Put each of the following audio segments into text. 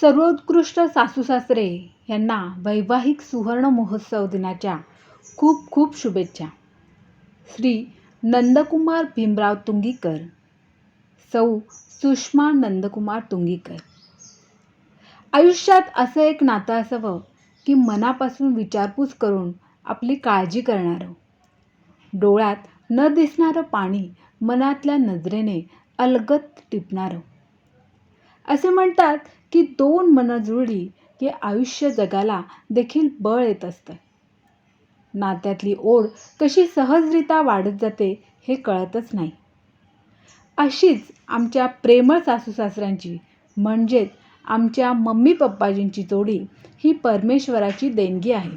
सर्वोत्कृष्ट सासूसासरे यांना वैवाहिक सुवर्ण महोत्सव दिनाच्या खूप खूप शुभेच्छा. श्री नंदकुमार भीमराव तुंगीकर सौ सुषमा नंदकुमार तुंगीकर. आयुष्यात असं एक नातं असावं की मनापासून विचारपूस करून आपली काळजी करणारं. डोळ्यात न दिसणारं पाणी मनातल्या नजरेने अलगत टिपणारं. असे म्हणतात की दोन मनं जुळली की आयुष्य जगाला देखील बळ येत असतं. नात्यातली ओढ कशी सहजरित्या वाढत जाते हे कळतच नाही. अशीच आमच्या प्रेमळ सासूसासऱ्यांची म्हणजेच आमच्या मम्मी पप्पाजींची जोडी ही परमेश्वराची देणगी आहे.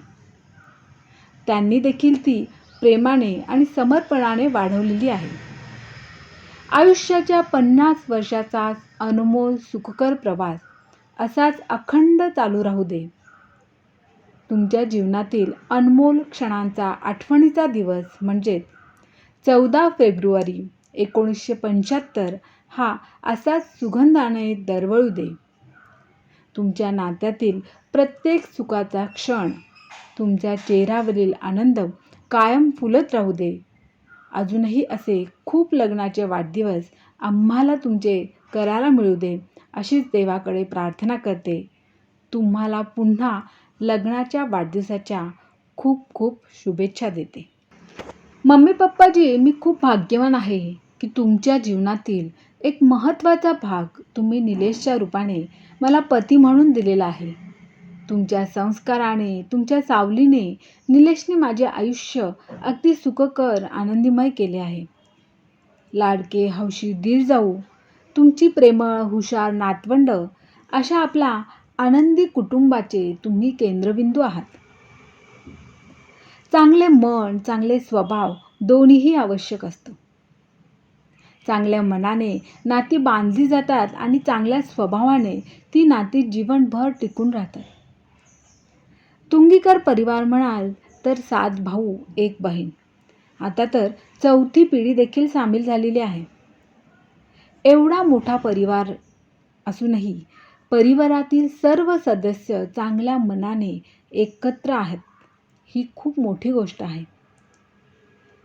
त्यांनी देखील ती प्रेमाने आणि समर्पणाने वाढवलेली आहे. आयुष्याच्या पन्नास वर्षाचा अनमोल सुखकर प्रवास. असाच अखंड चालू राहू दे. तुमच्या जीवनातील अनमोल क्षणांचा आठवणीचा दिवस म्हणजेच चौदा फेब्रुवारी एकोणीसशे पंच्याहत्तर हा असाच सुगंधाने दरवळू दे. तुमच्या नात्यातील प्रत्येक सुखाचा क्षण तुमच्या चेहऱ्यावरील आनंद कायम फुलत राहू दे. अजूनही असे खूप लग्नाचे वाढदिवस आम्हाला तुमचे करायला मिळू दे अशीच देवाकडे प्रार्थना करते. तुम्हाला पुन्हा लग्नाच्या वाढदिवसाच्या खूप खूप शुभेच्छा देते. मम्मी पप्पाजी मी खूप भाग्यवान आहे की तुमच्या जीवनातील एक महत्त्वाचा भाग तुम्ही निलेशच्या रूपाने मला पती म्हणून दिलेला आहे. तुमच्या संस्काराने तुमच्या सावलीने निलेशने माझे आयुष्य अगदी सुखकर आनंदीमय केले आहे. लाडके हौशी दीर जाऊ. तुमची प्रेमळ हुशार नातवंड अशा आपला आनंदी कुटुंबाचे तुम्ही केंद्रबिंदू आहात. चांगले मन चांगले स्वभाव दोन्हीही आवश्यक असतं. चांगल्या मनाने नाती बांधली जातात आणि चांगल्या स्वभावाने ती नाती जीवनभर टिकून राहतात. तुंगीकर परिवार म्हणाल तर सात भाऊ एक बहीण. आता तर चौथी पिढी देखील सामील झालेली आहे. एवढा मोठा परिवार असूनही परिवारातील सर्व सदस्य चांगल्या मनाने एकत्र आहेत ही खूप मोठी गोष्ट आहे.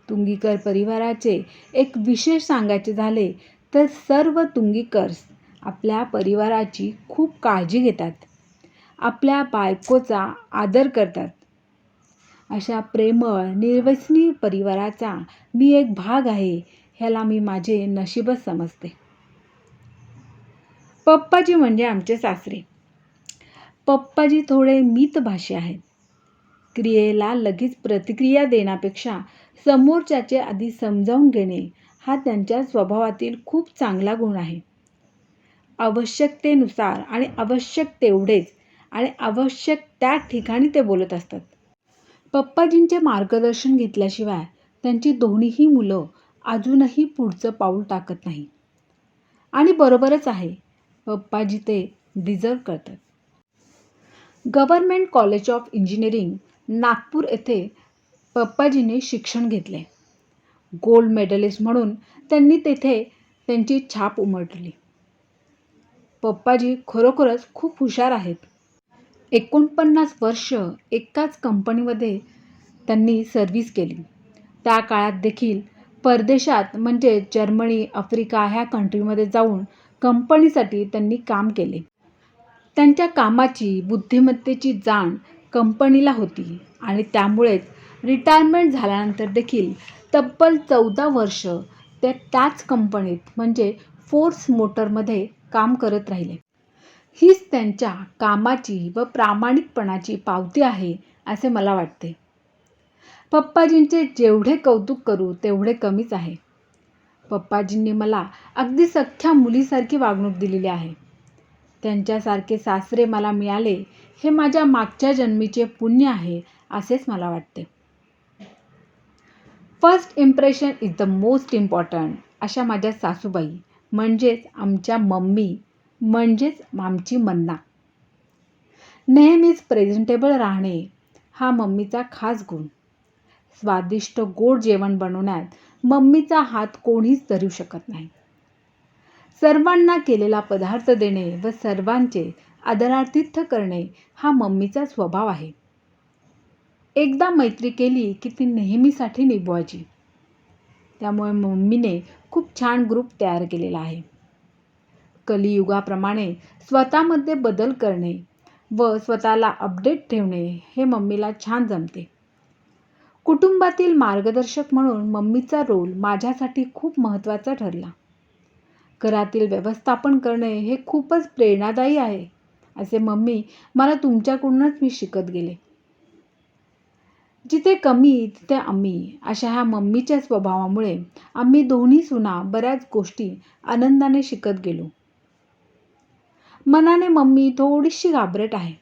तुंगीकर परिवाराचे एक विशेष सांगायचे झाले तर सर्व तुंगीकर्स आपल्या परिवाराची खूप काळजी घेतात. आपल्या बायकोचा आदर करतात. अशा प्रेमळ निर्वसनी परिवाराचा मी एक भाग आहे ह्याला मी माझे नशीबच समजते. पप्पाजी म्हणजे आमचे सासरे. पप्पाजी थोडे मितभाषी आहेत. क्रियेला लगेच प्रतिक्रिया देण्यापेक्षा समोरच्याचे आधी समजावून घेणे हा त्यांच्या स्वभावातील खूप चांगला गुण आहे. आवश्यकतेनुसार आणि आवश्यक तेवढेच आणि आवश्यक त्या ठिकाणी ते बोलत असतात. पप्पाजींचे मार्गदर्शन घेतल्याशिवाय त्यांची दोन्हीही मुलं अजूनही पुढचं पाऊल टाकत नाही. आणि बरोबरच आहे पप्पाजी ते डिझर्व करतात. Government college of engineering Nagpur येथे पप्पाजीने शिक्षण घेतले. गोल्ड मेडलिस्ट म्हणून त्यांनी तेथे त्यांची छाप उमटली. पप्पाजी खरोखरच खूप हुशार आहेत. एकोणपन्नास वर्ष एकाच कंपनीमध्ये त्यांनी सर्व्हिस केली. त्या काळात देखील परदेशात म्हणजे जर्मनी आफ्रिका ह्या कंट्रीमध्ये जाऊन कंपनीसाठी त्यांनी काम केले. त्यांच्या कामाची बुद्धिमत्तेची जाण कंपनीला होती आणि त्यामुळेच रिटायरमेंट झाल्यानंतर देखील तब्बल चौदा वर्ष ते त्याच कंपनीत म्हणजे फोर्स मोटरमध्ये काम करत राहिले. हीच त्यांच्या कामाची व प्रामाणिकपणाची पावती आहे असे मला वाटते. पप्पाजींचे जेवढे कौतुक करू तेवढे कमीच आहे. पप्पाजींनी मला अगदी सख्ख्या मुलीसारखी वागणूक दिलेली आहे. त्यांच्यासारखे सासरे मला मिळाले हे माझ्या मागच्या जन्मीचे पुण्य आहे असेच मला वाटते. First impression is the most important अशा माझ्या सासूबाई म्हणजेच आमच्या मम्मी म्हणजेच आमची मन्ना. नेहमीच प्रेझेंटेबल राहणे हा मम्मीचा खास गुण. स्वादिष्ट गोड जेवण बनवण्यात मम्मीचा हात कोणीच धरू शकत नाही. सर्वांना केलेला पदार्थ देणे व सर्वांचे आदरातिथ्य करणे हा मम्मीचा स्वभाव आहे. एकदा मैत्री केली की ती नेहमीसाठी निभवायची. त्यामुळे मम्मीने खूप छान ग्रुप तयार केलेला आहे. कलियुगाप्रमाणे स्वतःमध्ये बदल करणे व स्वतःला अपडेट ठेवणे हे मम्मीला छान जमते. कुटुंबातील मार्गदर्शक म्हणून मम्मीचा रोल माझ्यासाठी खूप महत्त्वाचा ठरला. घरातील व्यवस्थापन करणे हे खूपच प्रेरणादायी आहे असे मम्मी मला तुमच्याकडूनच मी शिकत गेले. जिथे कमी तिथे आम्ही अशा ह्या मम्मीच्या स्वभावामुळे आम्ही दोन्ही सुना बऱ्याच गोष्टी आनंदाने शिकत गेलो. मनाने मम्मी थोडीशी घाबरट आहे.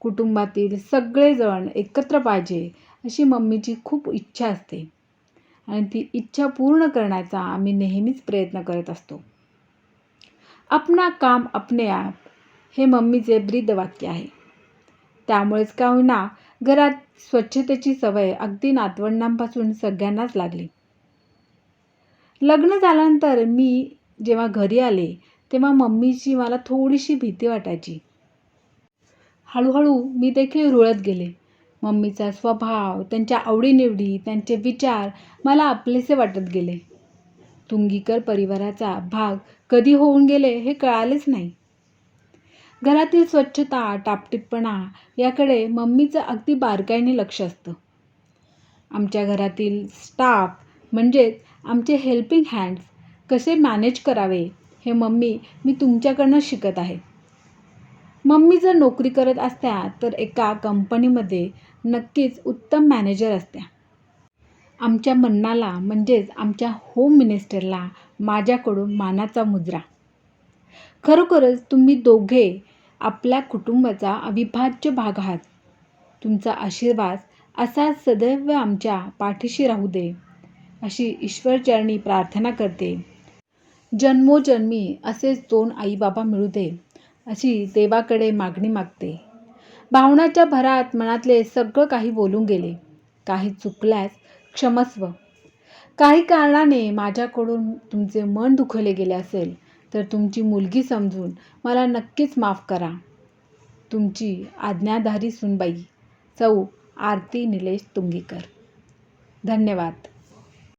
कुटुंबातील सगळेजण एकत्र पाहिजे अशी मम्मीची खूप इच्छा असते. आणि ती इच्छा पूर्ण करण्याचा आम्ही नेहमीच प्रयत्न करत असतो. अपना काम अपने आप हे मम्मीचे ब्रीदवाक्य आहे. त्यामुळेच का होईना घरात स्वच्छतेची सवय अगदी नातवंडांपासून सगळ्यांनाच लागली. लग्न झाल्यानंतर मी जेव्हा घरी आले तेव्हा मम्मीची मला थोडीशी भीती वाटायची. हळूहळू मी देखील रुळत गेले. मम्मीचा स्वभाव त्यांच्या आवडीनिवडी त्यांचे विचार मला आपलेसे वाटत गेले. तुंगीकर परिवाराचा भाग कधी होऊन गेले हे कळालेच नाही. घरातील स्वच्छता टापटीपणा याकडे मम्मीचं अगदी बारकाईने लक्ष असतं. आमच्या घरातील स्टाफ म्हणजेच आमचे हेल्पिंग हँड्स कसे मॅनेज करावे हे मम्मी मी तुमच्याकडनं शिकत आहे. मम्मी जर नोकरी करत असत्या तर एका कंपनीमध्ये नक्कीच उत्तम मॅनेजर असत्या. आमच्या मन्नाला म्हणजेच आमच्या होम मिनिस्टरला माझ्याकडून मानाचा मुजरा. खरोखरच तुम्ही दोघे आपल्या कुटुंबाचा अविभाज्य भाग आहात. तुमचा आशीर्वाद असा सदैव आमच्या पाठीशी राहू दे अशी ईश्वरचरणी प्रार्थना करते. जन्मोजन्मी असेच दोन आईबाबा मिळू दे अशी देवाकडे मागणी मागते. भावनाच्या भरात मनातले सगळं काही बोलून गेले. काही चुकल्यास क्षमस्व. काही कारणाने माझ्याकडून तुमचे मन दुखवले गेले असेल तर तुमची मुलगी समजून मला नक्कीच माफ करा. तुमची आज्ञाधारी सुनबाई चौ आरती निलेश तुंगीकर. धन्यवाद.